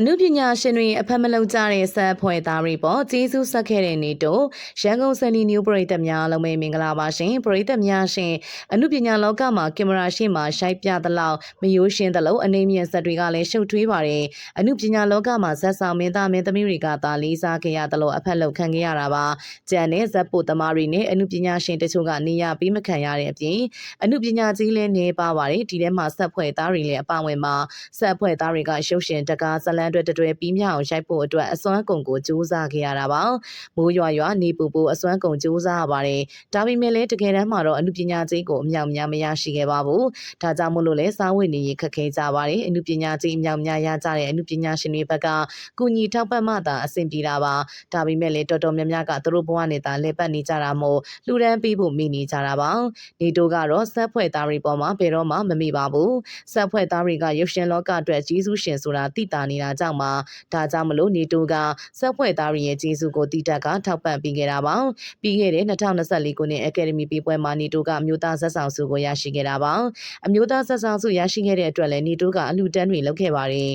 အမှုပညာရှင်တွေအဖက်မလုံကြတဲ့ဆက်ဖွဲ့သားတွေပေါ်ကျေးဇူးဆက်ခဲ့တဲ့နေ့တို့ရန်ကုန်စန်နီနျူပရိသတ်များလုံးပဲမင်္ဂလာပါရှင်ပရိသတ်များရှင်အမှုပညာလောကမှာကင်မရာရှေ့မှာရှိုက်ပြသလောက်မယိုးရှင်သလိုအနေမြင့်ဆက်တွေကလည်းရှုပ်ထွေးပါတယ်အမှုပညာလောကမှာဇက်ဆောင်မင်းသားမင်းသမီးတွေကသာလေးစားခဲ့ရသလိုအဖက်လုံခံခဲ့ရတာပါကြံတဲ့ဇက်ပိုသမားတွေနဲ့အမှုပညာရှင်တချို့ကနေရပြီးမခံရတဲ့အပြင်အမှုပညာကြီးလည်းနေပါပါတယ်ဒီထဲမှာဆက်ဖွဲ့သားတွေလည်းအပါဝင်မှာဆက်ဖွဲ့သားတွေကရှုပ်ရှင်တကားဇလန်အတွက်တွဲပြီးမြောက်အောင်ရိုက်ဖို့အတွက်အစွမ်းကုန်ကိုစူးစမ်းခဲ့ရတာပါမိုးရွာရွာနေပူပူအစွမ်းကုန်စူးစမ်းရပါတယ်ဒါပေမဲ့လည်းတကယ်တမ်းမှာတော့အမှုပညာကြီးကိုအမြောက်များမရရှိခဲ့ပါဘူးဒါကြောင့်မို့လို့လဲစားဝတ်နေရေးခက်ခဲကြပါတယ်အမှုပညာကြီးအမြောက်များရကြတဲ့အမှုပညာရှင်တွေဘက်ကကုညီထောက်ပံ့မှသာအဆင်ပြေတာပါဒါပေမဲ့လည်းတော်တော်များများကသူတို့ဘဝနေတာလဲပတ်နေကြတာမို့လူရန်ပြီးဖို့မိနေကြတာပါနေတိုကတော့ဆက်ဖွဲ့သားတွေပေါ်မှာဘယ်တော့မှမမိပါဘူးဆက်ဖွဲ့သားတွေကရုပ်ရှင်လောကအတွက်ကြီးစုရှင်ဆိုတာသိတာနေတာကြောင့်ပါဒါကြောင့်မလို့နေတိုကဆက်ဖွဲ့သားတွေရဲ့ကြီးစုကိုတည်တက်ကထောက်ပံ့ပေးခဲ့တာပါပြီးခဲ့တဲ့2024ခုနှစ်အကယ်ဒမီပေးပွဲမှာနေတိုကအမျိုးသားဆက်ဆောင်စုကိုရရှိခဲ့တာပါအမျိုးသားဆက်ဆောင်စုရရှိခဲ့တဲ့အတွက်လည်းနေတိုကအလှူဒန်းတွေလုပ်ခဲ့ပါတယ်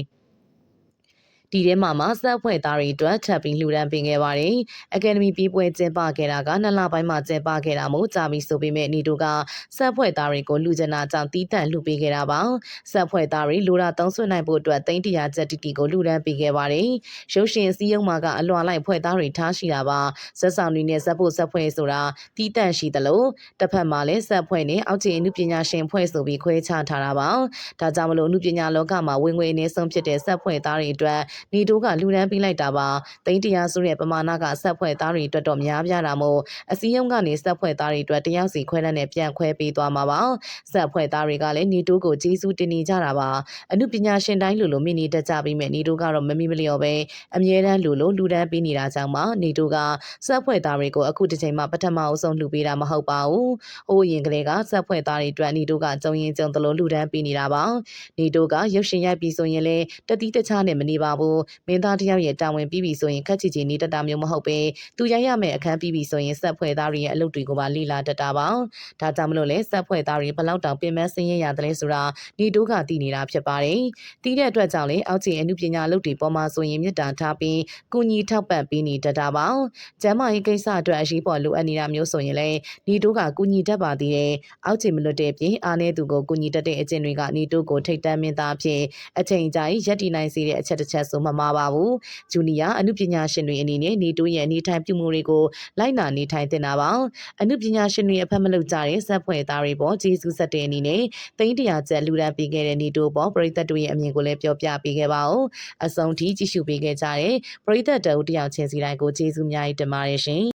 ဒီထဲမှာမှဆက်ဖွဲ့သားတွေအတွက်ထပ်ပြီးလှူဒန်းပေးခဲ့ပါတယ်။အကယ်ဒမီပြီးပွဲကျင်းပခဲ့တာကနှစ်လပိုင်းမှကျင်းပခဲ့တာမို့ကြာပြီဆိုပေမဲ့နေတို့ကဆက်ဖွဲ့သားတွေကိုလှူချင်တာကြောင့်တီးတန့်လှူပေးခဲ့တာပါ။ဆက်ဖွဲ့သားတွေလိုတာသုံးဆွနိုင်ဖို့အတွက်တိန့်တရာချက်တီတီကိုလှူဒန်းပေးခဲ့ပါတယ်။ရုပ်ရှင်စည်းရုံးမှာကအလွန်လိုက်ဖွဲ့သားတွေထားရှိတာပါ။ဆက်ဆောင်တွေနဲ့ဆက်ဖို့ဆက်ဖွဲ့ဆိုတာတီးတန့်ရှိသလိုတစ်ဖက်မှာလည်းဆက်ဖွဲ့နဲ့အောက်ခြေအမှုပညာရှင်ဖွဲ့ဆိုပြီးခွဲခြားထားတာပါ။ဒါကြောင့်မလို့အမှုပညာလောကမှာဝင်ငွေအနည်းဆုံးဖြစ်တဲ့ဆက်ဖွဲ့သားတွေအတွက်နေတိုးကလူဒန်းပေးလိုက်တာပါတိန်တရားဆိုတဲ့ပမာဏကဆက်ဖွဲ့သားတွေအတွက်တော့များပြားတာမို့အစည်းအရုံးကနေဆက်ဖွဲ့သားတွေအတွက်တယောက်စီခွဲလက်နဲ့ပြန်ခွဲပေးသွားမှာပါဆက်ဖွဲ့သားတွေကလည်းနေတိုးကိုကျေးဇူးတင်နေကြတာပါအမှုပညာရှင်တိုင်းလူလိုမိနေတတ်ကြပြီးမဲ့နေတိုးကတော့မမီမလျော်ပဲအမြဲတမ်းလူလိုလူဒန်းပေးနေတာကြောင့်ပါနေတိုးကဆက်ဖွဲ့သားတွေကိုအခုတစ်ချိန်မှပထမအဆုံးလှူပေးတာမဟုတ်ပါဘူး။အိုးရင်ကလေးကဆက်ဖွဲ့သားတွေအတွက်နေတိုးကကြုံရင်ကြုံသလိုလှူဒန်းပေးနေတာပါ။နေတိုးကရုပ်ရှင်ရိုက်ပြီးဆိုရင်လည်းတတိတခြားနဲ့မနေပါဘူး။မင်းသားတယောက်ရဲ့တာဝန်ပြီးပြီဆိုရင်ခက်ချီချီနေတတ်တာမျိုးမဟုတ်ပဲသူရိုက်ရမယ့်အခန်းပြီးပြီဆိုရင်ဆက်ဖွဲ့သားတွေရဲ့အလုပ်တွေကိုပါလိလာတတ်တာပါ။ဒါကြောင့်မလို့လဲဆက်ဖွဲ့သားတွေဘလောက်တောင်ပြင်ပန်းစင်းရရတယ်လဲဆိုတာနေတိုးကတည်နေတာဖြစ်ပါတယ်။တည်တဲ့အတွက်ကြောင့်လေအောက်ခြေအမှုပညာအလုပ်တွေပေါ်မှာဆိုရင်မြစ်တာထားပြီးကုညီထောက်ပံ့ပေးနေတတ်တာပါ။ကျမ်းမာရေးကိစ္စအတွက်အရေးပေါ်လိုအပ်နေတာမျိုးဆိုရင်လည်းနေတိုးကကုညီတတ်ပါသေးတယ်။အောက်ခြေမလွတ်တဲ့ပြင်အားနည်းသူကိုကုညီတတ်တဲ့အကျင့်တွေကနေတိုးကိုထိတ်တန့်မင်းသားဖြစ်အချိန်ကြာရင်ရက်တည်နိုင်စေတဲ့အချက်တစ်ချက်ဆိုမှမပါဘူး။ဂျူနီယာအမှုပညာရှင်တွေအနေနဲ့နေတိုးရဲ့အနေထိုင်ပြုမှုတွေကိုလိုက်နာနေထိုင်တင်တာပါ။အမှုပညာရှင်တွေအဖက်မလုပ်ကြတဲ့ဇက်ဖွဲ့သားတွေပေါ်ဂျေစုဆက်တဲ့အနေနဲ့သိန်းတရာကျပ်လူဒန်းပေးခဲ့တဲ့နေတိုးပေါ်ပရိသတ်တို့ရဲ့အမြင်ကိုလည်းပြောပြပေးခဲ့ပါဦး။အဆုံးထိကြည့်ရှုပေးခဲ့ကြတဲ့ပရိသတ်တအုပ်တယောက်ချင်းစီတိုင်းကိုကျေးဇူးများတင်ပါတယ်ရှင်။